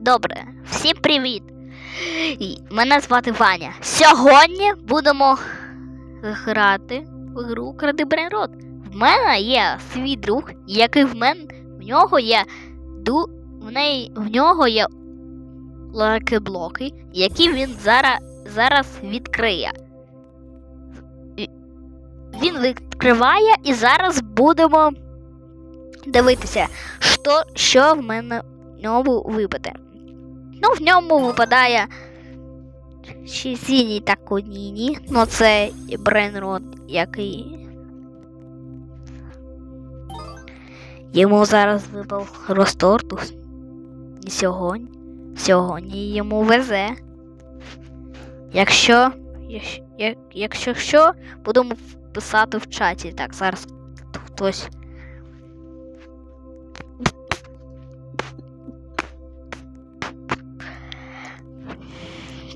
Добре, всім привіт! Мене звати Ваня. Сьогодні будемо грати в гру Кради Брейнрод. В мене є свій друг, який в мене в нього є ду, в, неї, в нього є лаки-блоки, які він зараз, зараз відкриє. Він відкриває і зараз будемо дивитися, що, що в мене в ньому випаде. Ну, в ньому випадає ще синій та коніні, ну це брейнрод, який. Йому зараз випав Ростортус. І сьогодні. Сьогодні йому везе. Якщо. якщо- як- Якщо що, будемо писати в чаті. Так, зараз хтось.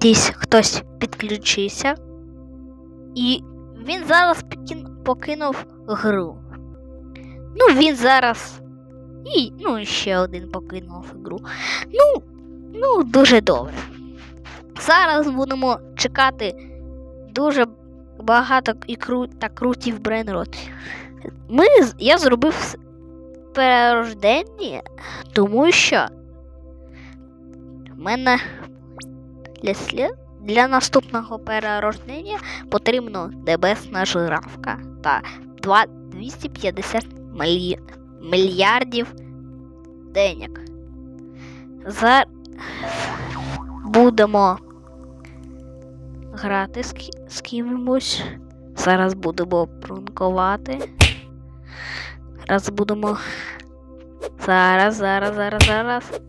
Десь хтось підключився. І він зараз покинув гру. Ну, він зараз. І ну, ще один покинув гру. Ну, ну, дуже добре. Зараз будемо чекати дуже багато і кру... та крутів брейнрот. Ми, я зробив перерождення, тому що в мене для, слід... для наступного перерождення потрібно небесна жирафка та два- 250 мільй... мільярдів денег. За... Будемо грати з, ки... з кимось. Зараз будемо прункувати. Зараз будемо. Зараз, зараз, зараз, зараз.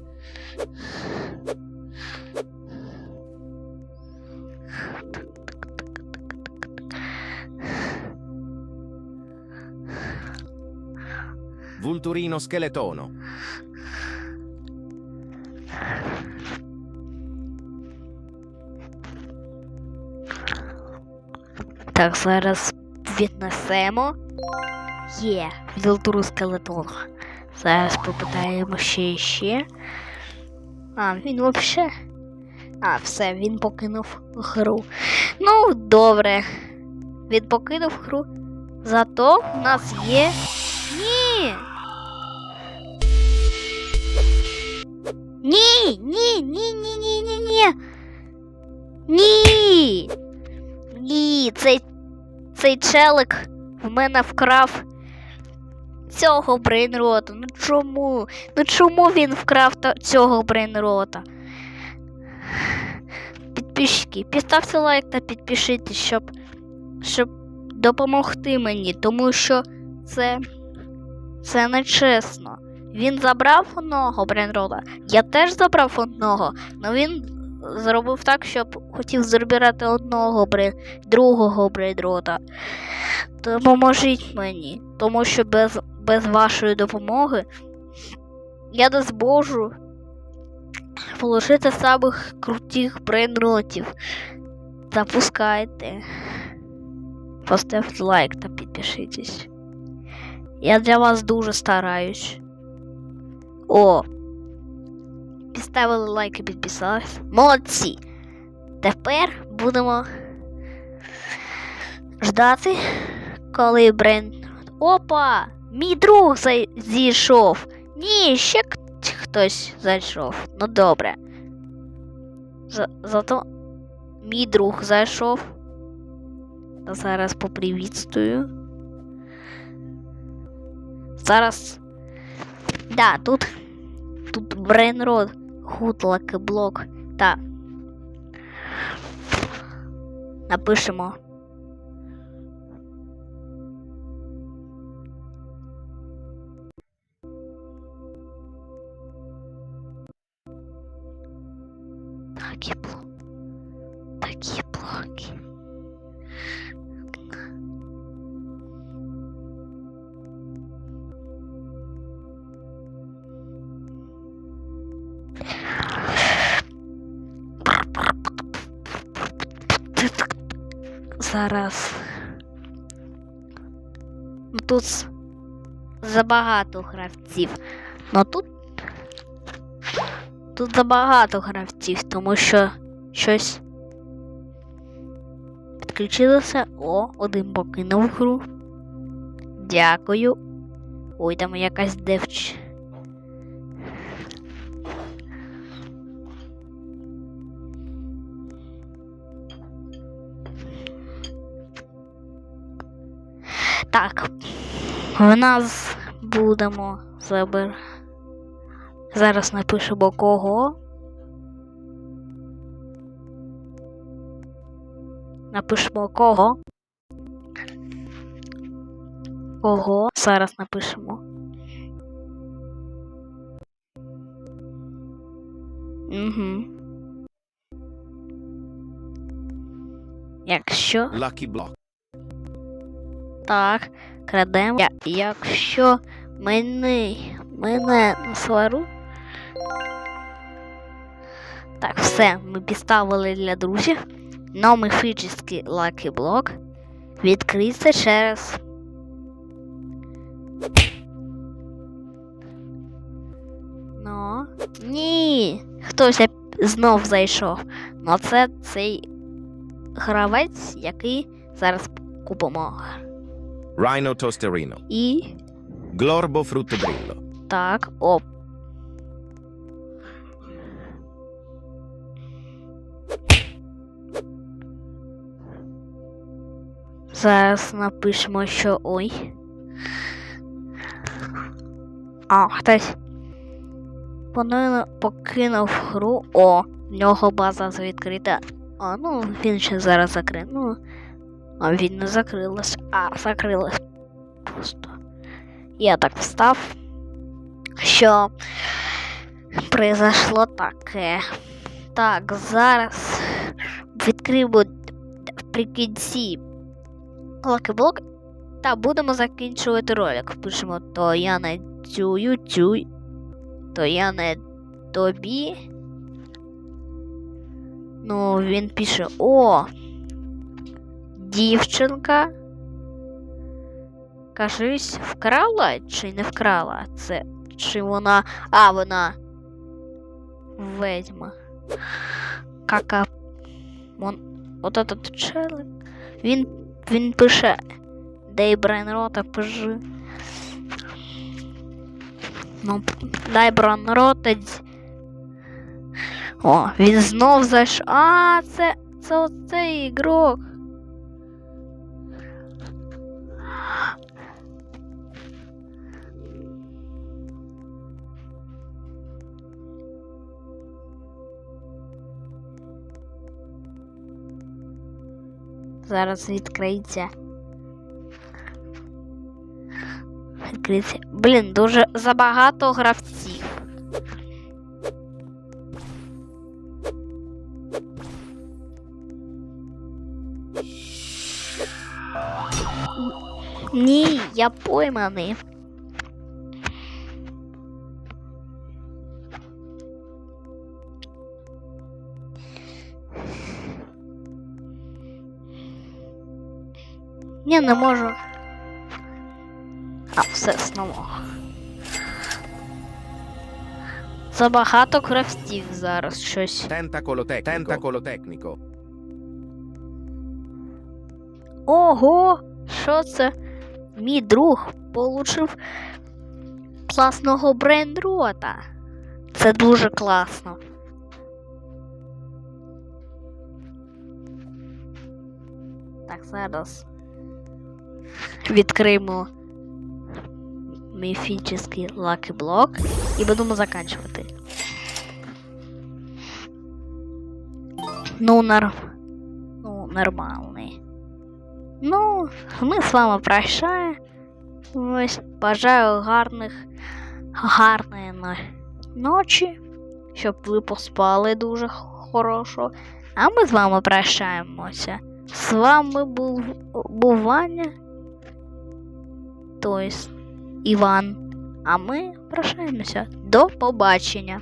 Vulturino scheletono. Так, зараз віднесемо. Є, вілтуру скелетон. Зараз попитаємо ще і ще. А, він вообще. А, все, він покинув гру. Ну, добре. Він покинув гру. Зато в нас є. Ні, ні, ні, ні, ні, ні, ні. Ні. Ні, цей, цей челик в мене вкрав цього брейнрота. Ну чому? Ну чому він вкрав цього брейнрота? Підписчики, підставте лайк та підпишіться, щоб, щоб допомогти мені, тому що це, це не чесно. Він забрав одного брейнрота, я теж забрав одного, але він зробив так, щоб хотів забирати одного брейн другого брейдрота. Допоможіть мені, тому що без, без вашої допомоги я не зможу отримати самих крутих брейнротів. Запускайте. Поставте лайк та підпишитесь. Я для вас дуже стараюсь. О! Підставили лайк і підписались. Молодці! Тепер будемо ждати, коли Брен. Опа! Мій друг зійшов. Ні, ще хтось зайшов. Ну добре. За... Зато мій друг зайшов. Зараз попривітствую. Зараз. Да, тут. Тут Брейнрод, Гутлак, блок та. Напишемо. Зараз. Ну, Тут забагато гравців. Ну тут тут забагато гравців, тому що щось підключилося. О, один покинув гру. Дякую. Ой, там якась девч. Так, в нас будемо забир. Зараз напишемо кого. Напишемо кого. Кого? Зараз напишемо. Угу. Якщо Lucky Block. Так, крадемо. Я, якщо мене, мене не свару. Так, все, ми підставили для друзів. Новий фічний Lucky Block відкриться через. Ну, ні. Хтось знов зайшов. Ну це цей гравець, який зараз купимо. Rhino Tosterino. І Glorbo Fruttobrillo. так, оп. Зараз напишемо, що ой. А, хтось Воно покинув гру. О, в нього база відкрита. А, ну він ще зараз закрив. Ну, а він не закрилась. А, закрилась просто. Я так встав, що произошло таке. Так, зараз відкриємо вприкінці лакіблок та будемо закінчувати ролик. Пишемо, то я не цюю, цюй, то я не тобі. Ну, він пише: О, дівчинка. Кажись, вкрала чи не вкрала? Це чи вона. А, вона. Ведьма. Кака. Вон... От этот челик. Він. Він пише. Дай брайнрота пиши. Ну, дай брайнрота. О, він знов зайшов. А, це. Це оцей ігрок. Зараз відкриється. Відкриється. Блін, дуже забагато гравців. Ні, я пойманий. Ні, не можу. А, все знову. Забагато крафтів зараз щось. Tentacolo tecnico. Ого, що це? Мій друг получив класного брендрота. Це дуже класно. Так, зараз відкриємо міфічний лаки блок і будемо заканчувати. Ну, норм... ну, нормальний. Ну, ми з вами прощаємо. Бажаю гарних, гарної ночі, щоб ви поспали дуже хорошо. А ми з вами прощаємося. З вами був, був Ваня, тобто Іван. А ми прощаємося. До побачення.